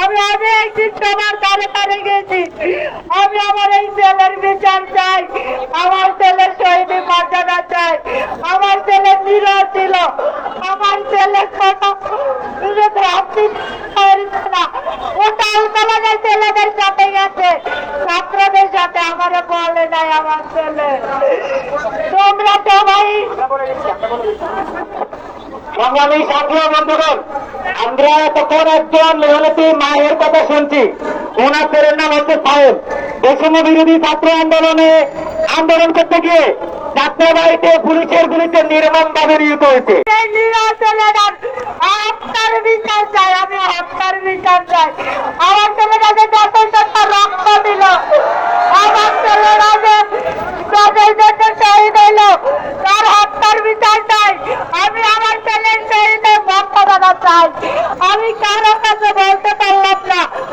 আমি অনেক তোমার কানে কানে গেছি আমি আমার এই ছেলের বিচার চাই। আমার ছেলের শহীদ মর্যাদা চাই। আমার ছেলে নিরহ ছিল। আমার ছেলে। ছোট রাত্রি ছেলেদের সাথে ছাত্রদের সাথে নাই আমার ছেলে। তোমরা সবাই বন্ধুগণ আমরা তখন একজন মেহনতি মায়ের কথা শুনছি। ওনার ছেলের নাম হচ্ছে সাহেব বৈষম্য বিরোধী ছাত্র আন্দোলনে আন্দোলন করতে গিয়ে যাত্রাবাড়িতে পুলিশের গুলিতে নির্মম ভাবে নিহত হয়েছে। চাই, আমি হত্যার বিচার চাই। आम्ही का लोकांचं बोलतो चाललात ना